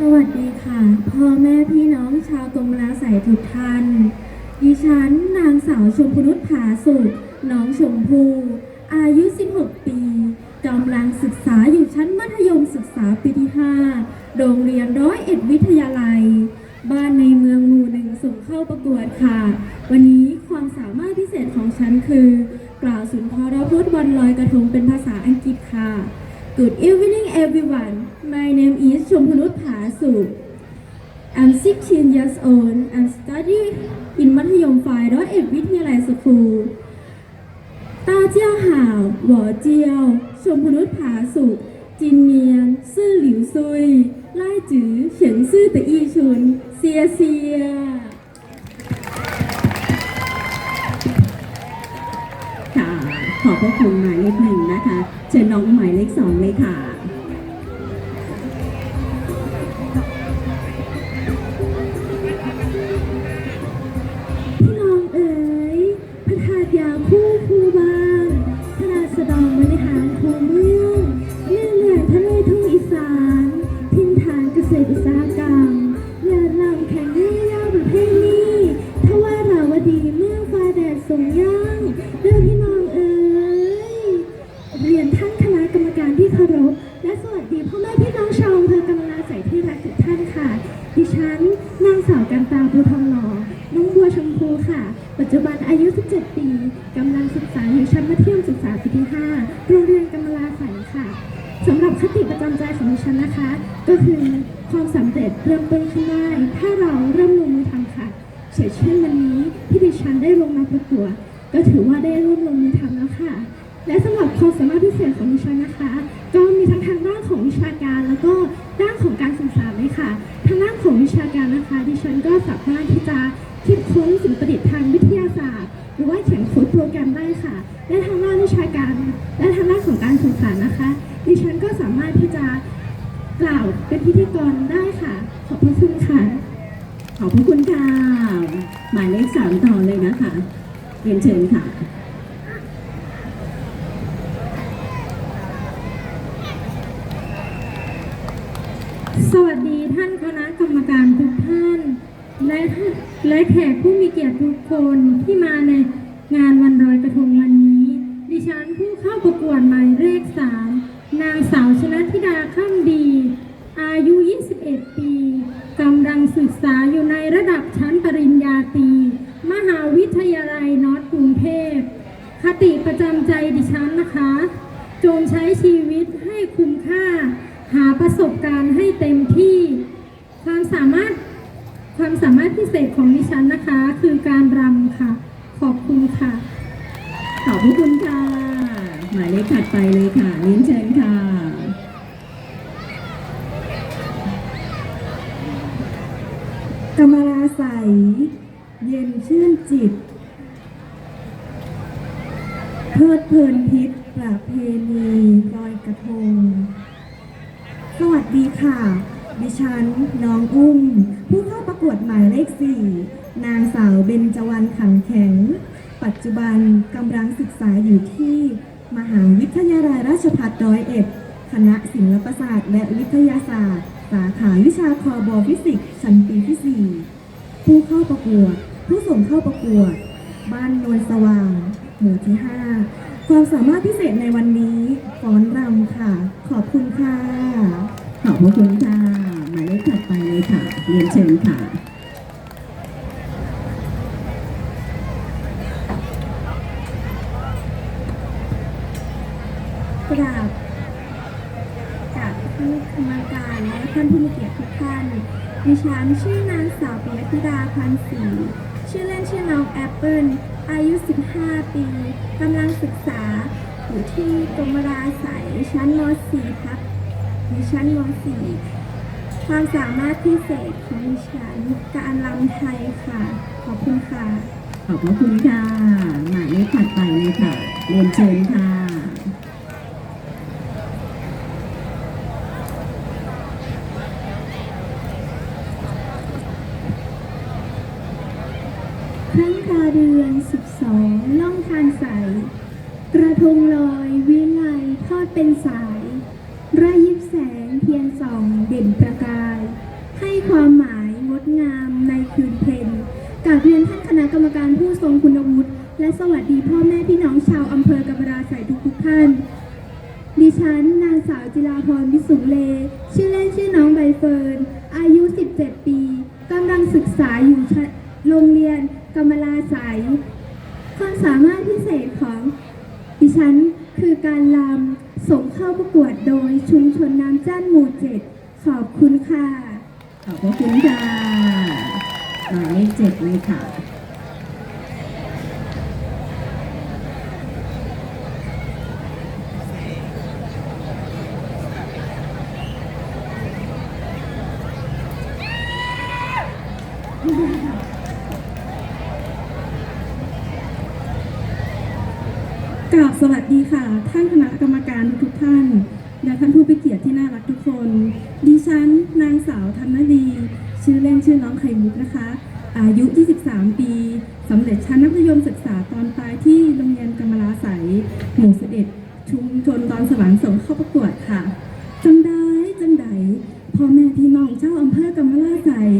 สวัสดีค่ะ พ่อแม่พี่น้องชาวกรมราใสยทุกท่าน ดิฉันนางสาวชมพนุษผาสุขน้องชมพู อายุ 16 ปีกำลังศึกษาอยู่ชั้นมัธยมศึกษาปีที่ 5 โรงเรียนร้อยเอ็ดวิทยาลัย บ้านในเมืองหมู่หนึ่งส่งเข้าประกวดค่ะ วันนี้ความสามารถพิเศษของฉันคือ กล่าวสุนทรพจน์วันลอยกระทงเป็นภาษาอังกฤษค่ะ Good evening everyone. My name is Chompunut Phasuk. I'm 16 years old. I'm studying in Mathayom Phai Roy at Vidyalaya School. ตาเจ้าห่าวหวอเจียวชมพนุษผาสุกจินเนียน ซื่อหลิวซุย ไล่จือเฉินซื่อตะอีชุน เซียเซีย ค่ะ ขอบพระคุณหมายเลขหนึ่งนะคะ เชิญน้องหมายเลขสองเลยค่ะ มัธยมศึกษาปีที่5โรงเรียนกำมะลาใสค่ะสำหรับคติประจำใจของดิฉันนะคะ ก็คือความสำเร็จเริ่มต้นขึ้นได้ถ้าเราเริ่มลงมือทำค่ะเช่นเช่นวันนี้ที่ดิฉันได้ลงมาประกวดก็ถือว่าได้ร่วมลงมือทำแล้วค่ะ และสำหรับความสามารถพิเศษของดิฉันนะคะ ก็มีทั้งทางด้านของวิชาการ แล้วก็ด้านของการสื่อสารเลยค่ะ ทางด้านของวิชาการนะคะ ดิฉันก็สามารถที่จะคิดค้นสิ่งประดิษฐ์ทางวิทยาศาสตร์ หรือว่าเขียน โปรแกรมได้ค่ะ และทางด้านวิชาการ และทางด้านของการสื่อสารนะคะ ดิฉันก็สามารถที่จะกล่าวเป็นพิธีกรได้ค่ะ ขอบพระคุณค่ะ ขอบพระคุณค่ะหมายเลขสามต่อเลยนะคะเรียนเชิญค่ะสวัสดีท่านคณะกรรมการทุกท่าน และและแขกผู้มีเกียรติทุกคนที่มาใน งานวันลอยกระทงวันนี้ ดิฉันผู้เข้าประกวดหมายเลขสามนางสาวชนะธิดาข้ามดี อายุ 21 ปีกำลังศึกษาอยู่ในระดับชั้นปริญญาตรีมหาวิทยาลัยนอร์ทกรุงเทพ คติประจำใจดิฉันนะคะ จงใช้ชีวิตให้คุ้มค่า หาประสบการณ์ให้เต็มที่ ความสามารถความสามารถพิเศษของดิฉันนะคะ คือการรำค่ะ ขอบคุณค่ะ ขอบพระคุณค่ะ หมายเลขถัดไปเลยค่ะเรียนเชิญค่ะกรรมราใส เย็นชื่นจิต เพลิดเพลินพิษประเพณีลอยกระทง สวัสดีค่ะ ดิฉันน้องอุ้ม ผู้เข้าประกวดหมายเลขสี่ นางสาวเบญจวรรณขันแข็ง ปัจจุบันกำลังศึกษาอยู่ที่มหาวิทยาลัยราชภัฏร้อยเอ็ด คณะศิลปศาสตร์และวิทยาศาสตร์ สาขาวิชาคอบอฟิสิกส์ชั้นปีที่ 4 ผู้เข้าประกวด ผู้ส่งเข้าประกวด บ้านนวลสว่าง หมู่ที่ 5 ความสามารถพิเศษในวันนี้ฟ้อนรำค่ะ ขอบคุณค่ะ ขอบพระคุณค่ะ หมายเลขถัดไปเลยค่ะ เรียนเชิญค่ะ กราบจากท่านคณะกรรมการและท่านผู้มีเกียรติ ท่าน ดิฉันชื่อนางสาวปิยธิดาพันศรีชื่อเล่นชื่อน้องแอปเปิลอายุ 15 ปี กำลังศึกษา อยู่ที่กรมราใสยชั้นม .4 ครับดิชั้นม .4 ความสามารถพิเศษของดิฉันการรำไทยค่ะ ขอบคุณค่ะ ขอบพระคุณค่ะ หมายเลขถัดไปเลยค่ะ เรียนเชิญค่ะ เป็นสายระยิบแสงเทียนส่องเด่นประกาย ให้ความหมายงดงามในคืนเพ็นกราบเรียนท่านคณะกรรมการผู้ทรงคุณวุฒิและสวัสดีพ่อแม่พี่น้องชาวอำเภอกำราสายทุกทุกท่าน ดิฉันนางสาวจิราพรวิสุเล ชื่อเล่นชื่อน้องใบเฟิร์น อายุ 17 ปี ขอบพระคุณค่ะหมายเลขเจ็ดเลยค่ะกราบสวัสดีค่ะ ท่าน ข่มุกนะคะ อายุ 23 ปีสำเร็จชั้นมัธยมศึกษาตอนปลายที่โรงเรียนกำมะลาสายหมู่เสด็จชุมชนตอนสวรรค์สงเข้าประกวดค่ะ จังได้จังไดพ่อแม่พี่น้องเจ้าอำเภอกำมะลาสาย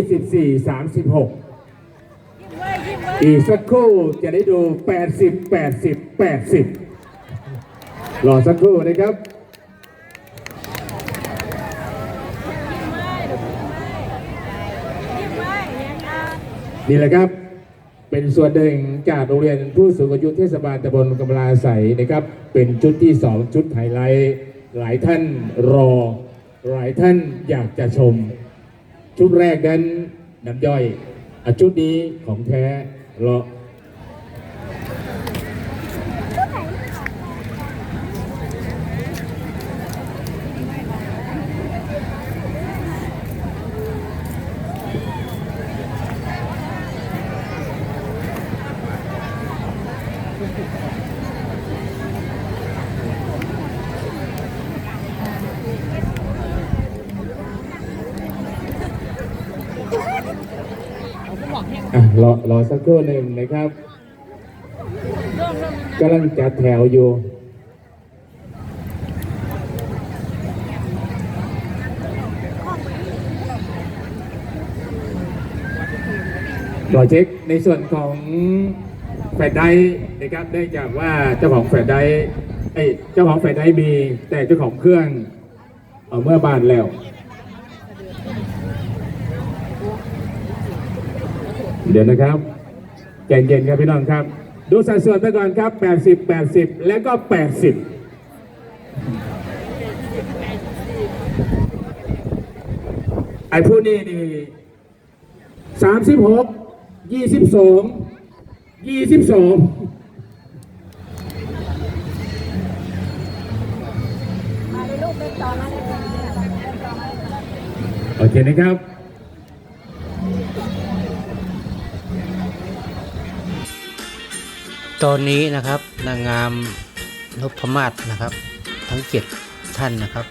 24 36 อีกสักครู่จะได้ดู 80 80 80 รอสักครู่นะครับนี่แหละครับเป็นส่วนหนึ่งจากโรงเรียนผู้สูงอายุเทศบาลตำบลกำลาใสนะครับ เป็นชุดที่ 2 ชุดไฮไลท์หลายท่านรอ หลายท่านอยากจะชม ชุดแรกนั้นน้ำย่อยอชุดนี้ของแท้รออะ รอสักครู่หนึ่งนะครับกำลังจัดแถวอยู่รอเช็คในส่วนของแฟลชไดรฟ์นะครับได้จากว่าเจ้าของแฟลชได้เจ้าของแฟลชไดรฟ์มีแต่เจ้าของเครื่องเอาเมื่อบานแล้ว เดี๋ยวนะครับใจเย็นๆครับพี่น้องครับ ดูสัดส่วนไปก่อนครับ 80 80 แล้วก็ 80ไอ้ผู้นี้นี่36 22 22โอเคนะครับ ตอนนี้นะครับนางงามนพมาศนะครับ ทั้งเจ็ดท่านนะครับ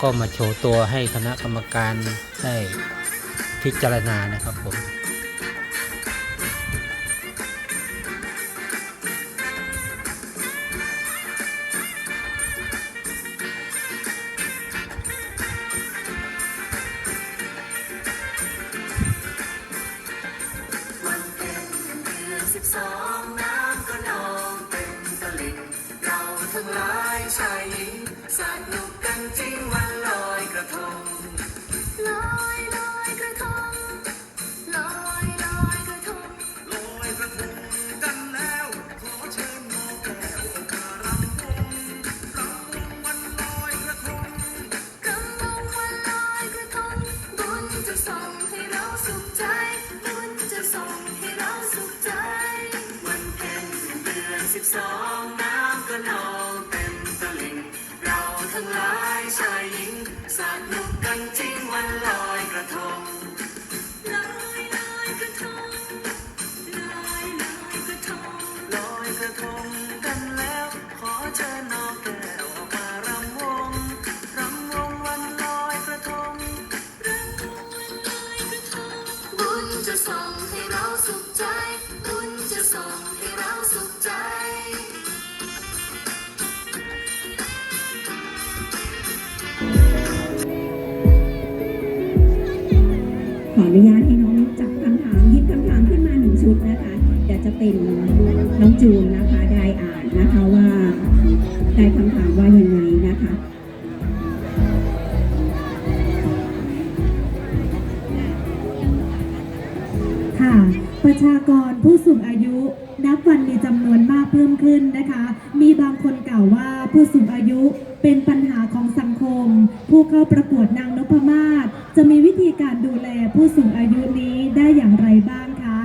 ก็มาโชว์ตัวให้คณะกรรมการได้พิจารณานะครับผม ได้คำถามว่ายังไงนะคะค่ะประชากรผู้สูงอายุนับวันมีจำนวนมากเพิ่มขึ้นนะคะ มีบางคนกล่าวว่าผู้สูงอายุเป็นปัญหาของสังคม ผู้เข้าประกวดนางนพมาศจะมีวิธีการดูแลผู้สูงอายุนี้ได้อย่างไรบ้างคะ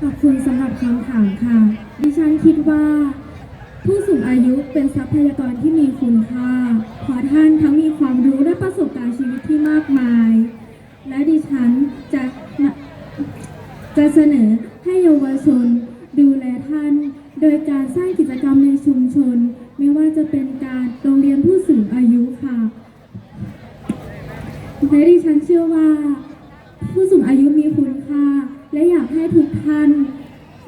ขอบคุณสำหรับคำถามค่ะ ดิฉันคิดว่า ผู้สูงอายุเป็นทรัพยากรที่มีคุณค่าเพราะท่านทั้งมีความรู้และประสบการณ์ชีวิตที่มากมาย และดิฉันจะจะเสนอให้เยาวชนดูแลท่าน โดยการสร้างกิจกรรมในชุมชน ไม่ว่าจะเป็นการโรงเรียนผู้สูงอายุค่ะและดิฉันเชื่อว่า ผู้สูงอายุมีคุณค่า และอยากให้ทุกท่าน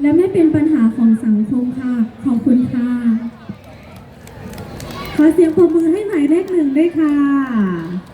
และไม่เป็นปัญหาของสังคมค่ะ ขอบคุณค่ะ ขอเสียงปรบมือให้หมายเลขหนึ่งด้วยค่ะค่ะ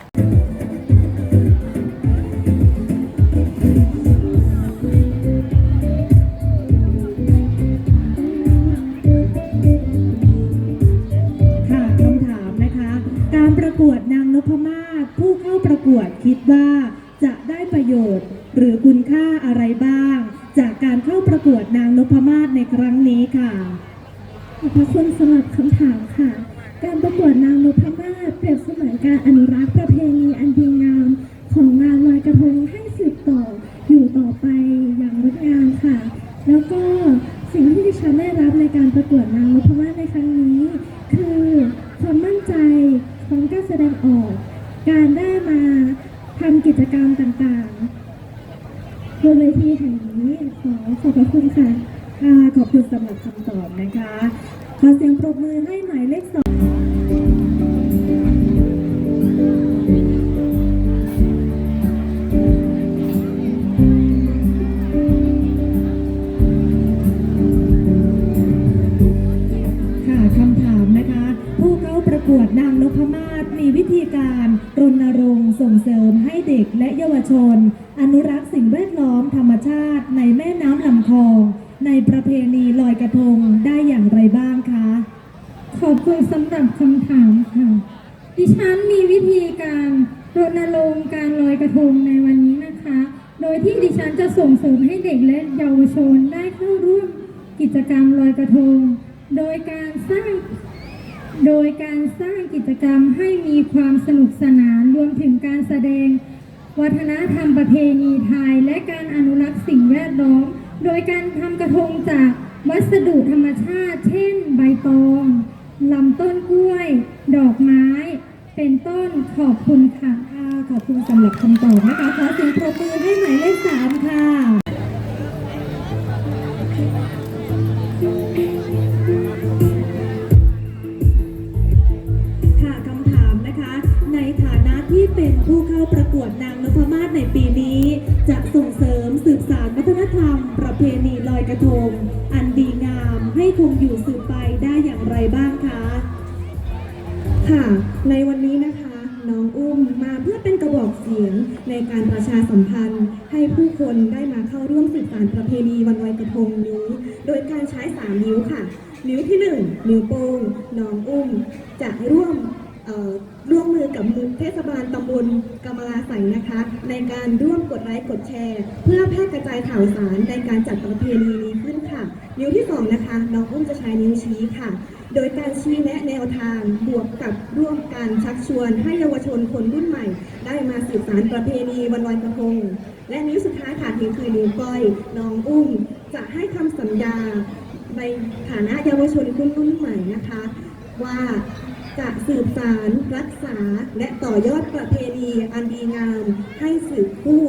งามค่ะ แล้วก็สิ่งที่ดิฉันได้รับในการประกวดนางนพม วดนางนพมาศมีวิธีการรณรงค์ส่งเสริมให้เด็กและเยาวชน อนุรักษ์สิ่งแวดล้อมธรรมชาติในแม่น้ำลำคลอง ในประเพณีลอยกระทงได้อย่างไรบ้างคะ ขอบคุณสำหรับคำถามค่ะ ดิฉันมีวิธีการรณรงค์การลอยกระทงในวันนี้นะคะ โดยที่ดิฉันจะส่งเสริมให้เด็กและเยาวชนได้เข้าร่วมกิจกรรมลอยกระทง โดยการสร้าง โดยการสร้างกิจกรรมให้มีความสนุกสนานรวมถึงการแสดง วัฒนธรรมประเพณีไทย และการอนุรักษ์สิ่งแวดล้อม โดยการทำกระทงจากวัสดุธรรมชาติ เช่น ใบตองลำต้นกล้วย ดอกไม้ เป็นต้นขอบคุณค่ะ ขอบคุณสำหรับคำตอบนะคะ ขอเสียงปรบมือให้หมายเลขสามค่ะ เป็นผู้เข้าประกวดนาง การร่วมกดไลค์กดแชร์ เพื่อแพร่กระจายข่าวสารในการจัดประเพณีนี้ขึ้นค่ะ นิ้วที่สองนะคะน้องอุ้มจะใช้นิ้วชี้ค่ะ โดยการชี้แนะแนวทางบวกกับร่วมการชักชวนให้เยาวชนคนรุ่นใหม่ ได้มาสืบสานประเพณีวันลอยกระทงและนิ้วสุดท้ายค่ะนิ้วคือนิ้วก้อยน้องอุ้ม จะให้คำสัญญาในฐานะเยาวชนคนรุ่นใหม่นะคะ ว่า จะสืบสารรักษาและต่อยอดประเพณีอันดีงาม ให้สืบคู่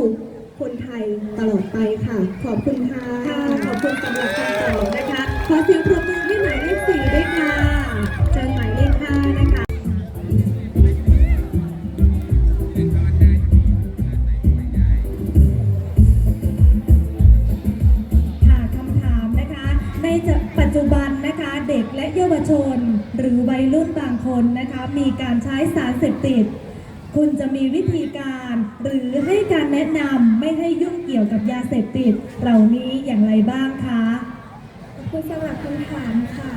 คนไทยตลอดไปค่ะ ขอบคุณค่ะำหรับคำถามค่ะ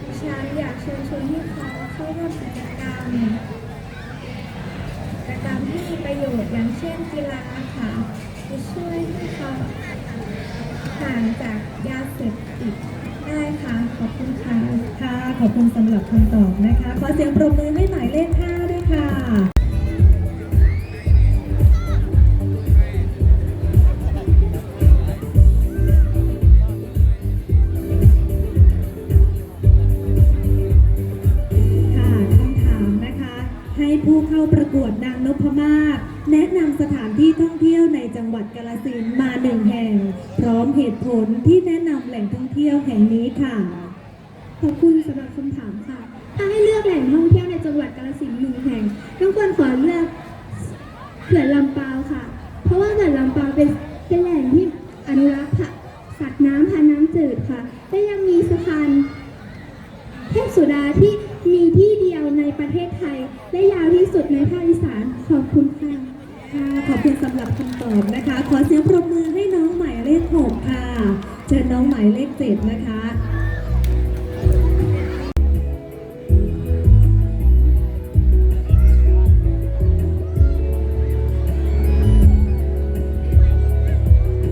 ดิฉันอยากเชิญชวนให้เขาเข้าร่วมกิจกรรมกิจกรรมที่มีประโยชน์อย่างเช่นกีฬาค่ะจะช่วยให้เขาห่างจากยาเสพติดได้ค่ะขอบคุณค่ะ ค่ะ ขอบคุณสำหรับคำตอบนะคะ ขอเสียงปรบมือให้หมายเลข5ด้วยค่ะ วดนางนพมาศแนะนำสถานที่ท่องเที่ยวในจังหวัดกาฬสินมาหนึ่งแห่ง พร้อมเหตุผลที่แนะนำแหล่งท่องเที่ยวแห่งนี้ค่ะขอบคุณสำหรับคำถามค่ะ ถ้าให้เลือกแหล่งท่องเที่ยวในจังหวัดกาฬสินหนึ่งแห่งต้องควรขอเลือกเขื่อนลำปาวค่ะ เพราะว่าเขื่อนลำปาวเป็นเป็นแหล่งที่อนุรักษ์ค่ะสัตว์น้ำพันน้ำจืดค่ะและยังมีสะพานเทพสุดาที่ มีที่เดียวในประเทศไทย และยาวที่สุดในภาคอีสาน ขอบคุณค่ะค่ะขอบคุณสำหรับคำตอบนะคะ ขอเสียงปรบมือให้น้องหมายเลขหกค่ะเชิญน้องหมายเลขเจ็ดนะคะ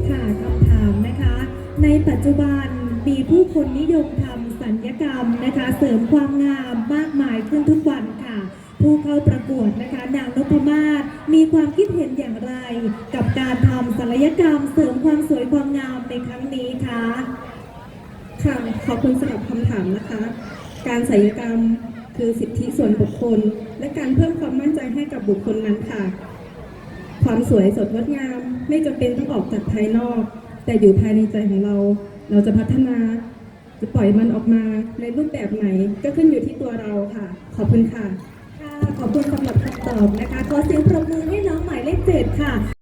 ค่ะคำถามนะคะในปัจจุบันมีผู้คนนิยมทำสัญญกรรมนะคะารทำศัลยกรรมเสริมความสวยความงามในครั้งนี้คะค่ะขอบคุณสำหรับคำถามนะคะ การศัลยกรรมคือสิทธิส่วนบุคคล และการเพิ่มความมั่นใจให้กับบุคคลนั้นค่ะ ความสวยสดงดงาม ไม่จำเป็นต้องออกจากภายนอก แต่อยู่ภายในใจของเรา เราจะพัฒนาจะปล่อยมันออกมาในรูปแบบไหนก็ขึ้นอยู่ที่ตัวเราค่ะ ขอบคุณค่ะ ค่ะ ขอบคุณสำหรับคำตอบนะคะ ขอเสียงปรบมือให้น้องหมายเลขเจ็ดค่ะ